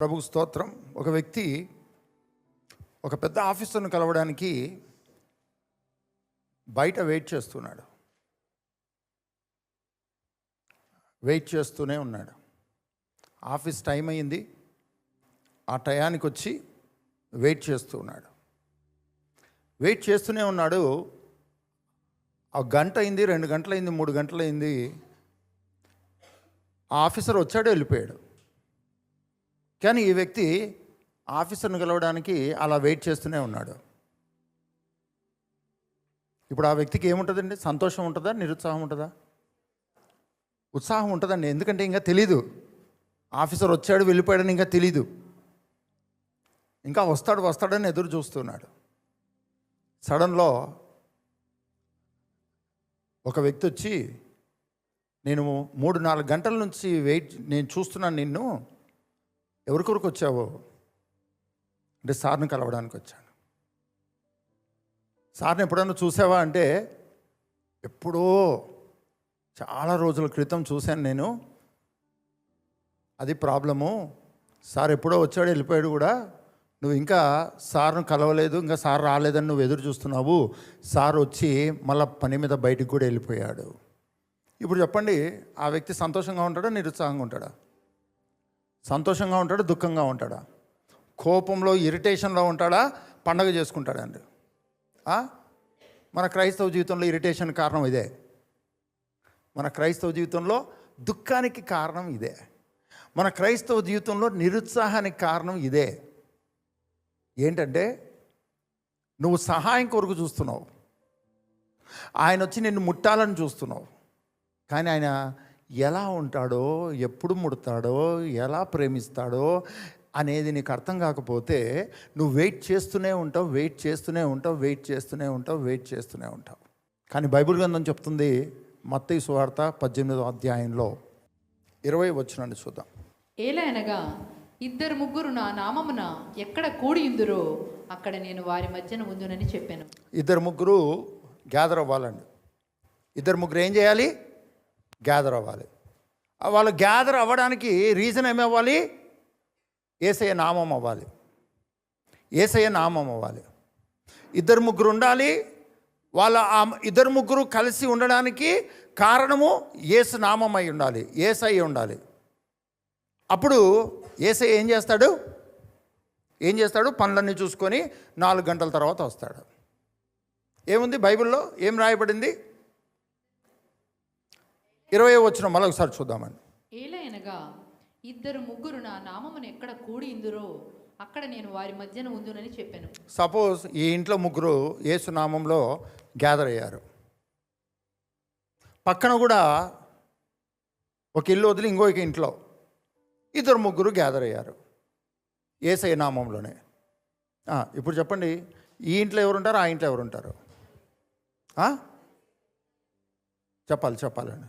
ప్రభు స్తోత్రం. ఒక వ్యక్తి ఒక పెద్ద ఆఫీసర్ను కలవడానికి బయట వెయిట్ చేస్తున్నాడు. వెయిట్ చేస్తూనే ఉన్నాడు. ఆఫీస్ టైం అయింది ఆ టయానికి వచ్చి వెయిట్ చేస్తూ ఉన్నాడు. వెయిట్ చేస్తూనే ఉన్నాడు. ఆ గంట అయింది రెండు గంటలైంది మూడు గంటలైంది. ఆ ఆఫీసర్ వచ్చాడు వెళ్ళిపోయాడు. కానీ ఈ వ్యక్తి ఆఫీసర్ను కలవడానికి అలా వెయిట్ చేస్తూనే ఉన్నాడు. ఇప్పుడు ఆ వ్యక్తికి ఏముంటుందండి? సంతోషం ఉంటుందా? నిరుత్సాహం ఉంటుందా? ఉత్సాహం ఉంటుందండి. ఎందుకంటే ఇంకా తెలీదు. ఆఫీసర్ వచ్చాడు వెళ్ళిపోయాడని ఇంకా తెలీదు. ఇంకా వస్తాడు వస్తాడని ఎదురు చూస్తున్నాడు. సడన్లో ఒక వ్యక్తి వచ్చి నేను మూడు నాలుగు గంటల నుంచి వెయిట్ నేను చూస్తున్నాను నిన్ను. ఎవరికొరకు వచ్చావో? అంటే సార్ని కలవడానికి వచ్చాను. సార్ని ఎప్పుడన్నా చూసావా అంటే ఎప్పుడో చాలా రోజుల క్రితం చూశాను నేను. అది ప్రాబ్లము. సార్ ఎప్పుడో వచ్చాడు వెళ్ళిపోయాడు కూడా. నువ్వు ఇంకా సార్ను కలవలేదు ఇంకా సార్ రాలేదని నువ్వు ఎదురు చూస్తున్నావు. సార్ వచ్చి మళ్ళీ పని మీద బయటికి కూడా వెళ్ళిపోయాడు. ఇప్పుడు చెప్పండి ఆ వ్యక్తి సంతోషంగా ఉంటాడా నిరుత్సాహంగా ఉంటాడా? సంతోషంగా ఉంటాడా? దుఃఖంగా ఉంటాడా? కోపంలో ఇరిటేషన్లో ఉంటాడా? పండగ చేసుకుంటాడా అండి? మన క్రైస్తవ జీవితంలో ఇరిటేషన్ కారణం ఇదే. మన క్రైస్తవ జీవితంలో దుఃఖానికి కారణం ఇదే. మన క్రైస్తవ జీవితంలో నిరుత్సాహానికి కారణం ఇదే. ఏంటంటే నువ్వు సహాయం కొరకు చూస్తున్నావు. ఆయన వచ్చి నిన్ను ముట్టాలని చూస్తున్నావు. కానీ ఆయన ఎలా ఉంటాడో ఎప్పుడు ముడతాడో ఎలా ప్రేమిస్తాడో అనేది నీకు అర్థం కాకపోతే నువ్వు వెయిట్ చేస్తూనే ఉంటావు వెయిట్ చేస్తూనే ఉంటావు వెయిట్ చేస్తూనే ఉంటావు వెయిట్ చేస్తూనే ఉంటావు. కానీ బైబిల్ గ్రంథం చెప్తుంది మత్తయి సువార్త పద్దెనిమిదో అధ్యాయంలో ఇరవై వచ్చినండి చూద్దాం. ఏలైనగా ఇద్దరు ముగ్గురు నా నామమున ఎక్కడ కూడి ఉందురో అక్కడ నేను వారి మధ్యన ఉందునని చెప్పాను. ఇద్దరు ముగ్గురు గ్యాదర్ అవ్వాలండి. ఇద్దరు ముగ్గురు ఏం చేయాలి? గ్యాదర్ అవ్వాలి. వాళ్ళు గ్యాదర్ అవ్వడానికి రీజన్ ఏమవ్వాలి? ఏసయ్య నామం అవ్వాలి. ఏసయ్య నామం అవ్వాలి. ఇద్దరు ముగ్గురు ఉండాలి. వాళ్ళ ఆ ఇద్దరు ముగ్గురు కలిసి ఉండడానికి కారణము ఏసు నామం అయి ఉండాలి. ఏసయ్య ఉండాలి. అప్పుడు ఏసయ్య ఏం చేస్తాడు? ఏం చేస్తాడు? పనులన్నీ చూసుకొని నాలుగు గంటల తర్వాత వస్తాడు. ఏముంది బైబిల్లో? ఏం రాయబడింది? ఇరవై వచ్చిన మళ్ళీ ఒకసారి చూద్దామండి. ఏలైనగా ఇద్దరు ముగ్గురు నా నామమున ఎక్కడ కూడి ఇందురో అక్కడ నేను వారి మధ్యన ఉందునని చెప్పాను. సపోజ్ ఈ ఇంట్లో ముగ్గురు ఏసునామంలో గ్యాదర్ అయ్యారు. పక్కన కూడా ఒక ఇల్లు వదిలి ఇంకో ఇంట్లో ఇద్దరు ముగ్గురు గ్యాదర్ అయ్యారు. ఏసఐ నామంలోనే. ఇప్పుడు చెప్పండి ఈ ఇంట్లో ఎవరుంటారు ఆ ఇంట్లో ఎవరుంటారు? చెప్పాలి చెప్పాలండి?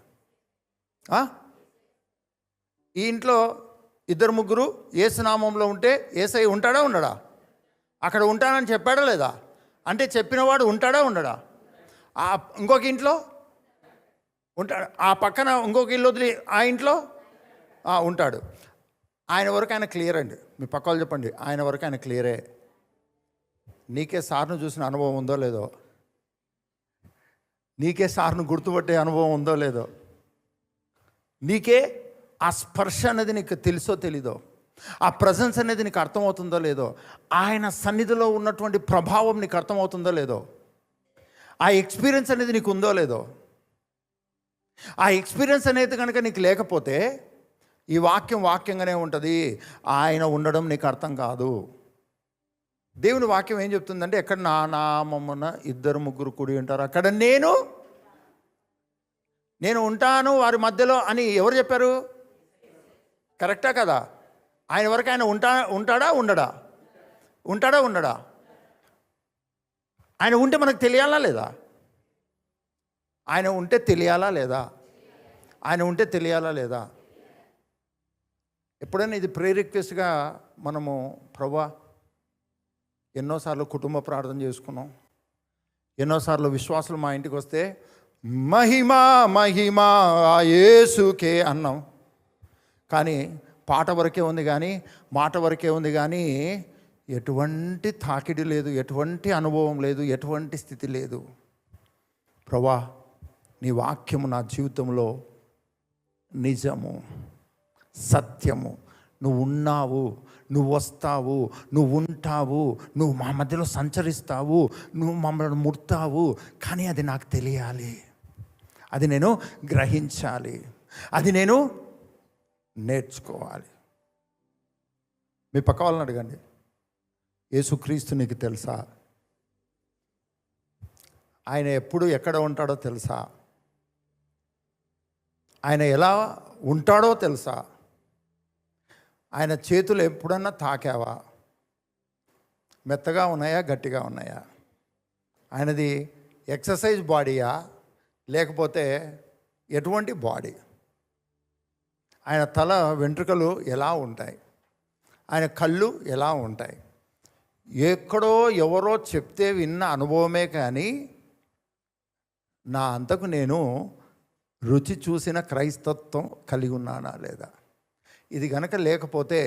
ఈ ఇంట్లో ఇద్దరు ముగ్గురు ఏసునామంలో ఉంటే ఏసై ఉంటాడా ఉండడా? అక్కడ ఉంటానని చెప్పాడా లేదా? అంటే చెప్పినవాడు ఉంటాడా ఉండడా? ఆ ఇంకొక ఇంట్లో ఉంటాడు. ఆ పక్కన ఇంకొక ఇల్లు వదిలి ఆ ఇంట్లో? ఉంటాడు. ఆయన వరకు ఆయన క్లియర్ అండి. మీ పక్క వాళ్ళు చెప్పండి. ఆయన వరకు ఆయన క్లియరే. నీకే సార్ను చూసిన అనుభవం ఉందో లేదో? నీకే సార్ను గుర్తుపట్టే అనుభవం ఉందో లేదో? నీకే ఆ స్పర్శ అనేది నీకు తెలుసో తెలీదో? ఆ ప్రజెన్స్ అనేది నీకు అర్థమవుతుందో లేదో? ఆయన సన్నిధిలో ఉన్నటువంటి ప్రభావం నీకు అర్థమవుతుందో లేదో? ఆ ఎక్స్పీరియన్స్ అనేది నీకు ఉందో లేదో? ఆ ఎక్స్పీరియన్స్ అనేది కనుక నీకు లేకపోతే ఈ వాక్యం వాక్యంగానే ఉంటుంది. ఆయన ఉండడం నీకు అర్థం కాదు. దేవుని వాక్యం ఏం చెప్తుందంటే ఎక్కడ నా నామమున ఇద్దరు ముగ్గురు కూడి ఉంటారు అక్కడ నేను నేను ఉంటాను వారి మధ్యలో అని ఎవరు చెప్పారు? కరెక్టా కదా? ఆయన వరకు ఆయన ఉంటా ఉంటాడా ఉండడా? ఉంటాడా ఉండడా? ఆయన ఉంటే మనకు తెలియాలా లేదా? ఆయన ఉంటే తెలియాలా లేదా? ఆయన ఉంటే తెలియాలా లేదా? ఎప్పుడైనా ఇది ప్రే రిక్వెస్ట్గా మనము ప్రభా ఎన్నోసార్లు కుటుంబ ప్రార్థన చేసుకున్నాం. ఎన్నోసార్లు విశ్వాసులు మా ఇంటికి వస్తే మహిమ మహిమా ఆ యేసుకే అన్నాం. కానీ పాట వరకే ఉంది కానీ మాట వరకే ఉంది కానీ ఎటువంటి తాకిడి లేదు ఎటువంటి అనుభవం లేదు ఎటువంటి స్థితి లేదు. ప్రభా నీ వాక్యము నా జీవితంలో నిజము సత్యము. నువ్వు ఉన్నావు నువ్వు వస్తావు నువ్వు ఉంటావు నువ్వు మా మధ్యలో సంచరిస్తావు నువ్వు మమ్మల్ని ముడతావు కానీ అది నాకు తెలియాలి. అది నేను గ్రహించాలి. అది నేను నేర్చుకోవాలి. మీ పక్క వాళ్ళని అడగండి. యేసుక్రీస్తు నీకు తెలుసా? ఆయన ఎప్పుడు ఎక్కడ ఉంటాడో తెలుసా? ఆయన ఎలా ఉంటాడో తెలుసా? ఆయన చేతులు ఎప్పుడన్నా తాకావా? మెత్తగా ఉన్నాయా? గట్టిగా ఉన్నాయా? ఆయనది ఎక్సర్సైజ్ బాడీయా? లేకపోతే ఎటువంటి బాడీ. ఆయన తల వెంట్రుకలు ఎలా ఉంటాయి? ఆయన కళ్ళు ఎలా ఉంటాయి? ఎక్కడో ఎవరో చెప్తే విన్న అనుభవమే కానీ నా అంతకు నేను రుచి చూసిన క్రైస్తత్వం కలిగి ఉన్నానా లేదా? ఇది గనక లేకపోతే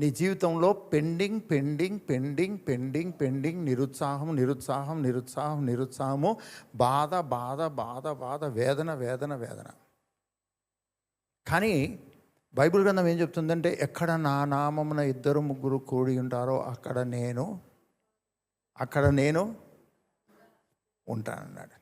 నీ జీవితంలో pending pending pending pending pending నిరుత్సాహం నిరుత్సాహం నిరుత్సాహం నిరుత్సాహము బాధ బాధ బాధ బాధ వేదన వేదన వేదన. కానీ బైబిల్ గ్రంథం ఏం చెప్తుందంటే ఎక్కడ నా నామమున ఇద్దరు ముగ్గురు కూడి ఉంటారో అక్కడ నేను అక్కడ నేను ఉంటానన్నాడు.